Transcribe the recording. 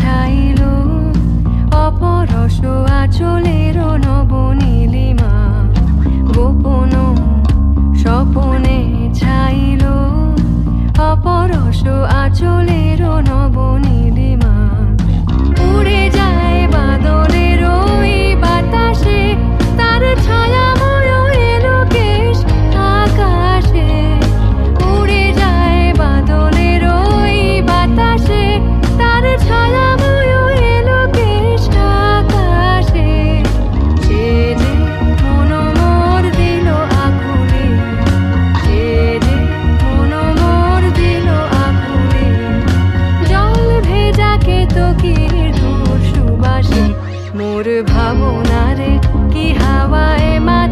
চাইল অপরস আচলে ভাবনারে কি হাওয়ায় মা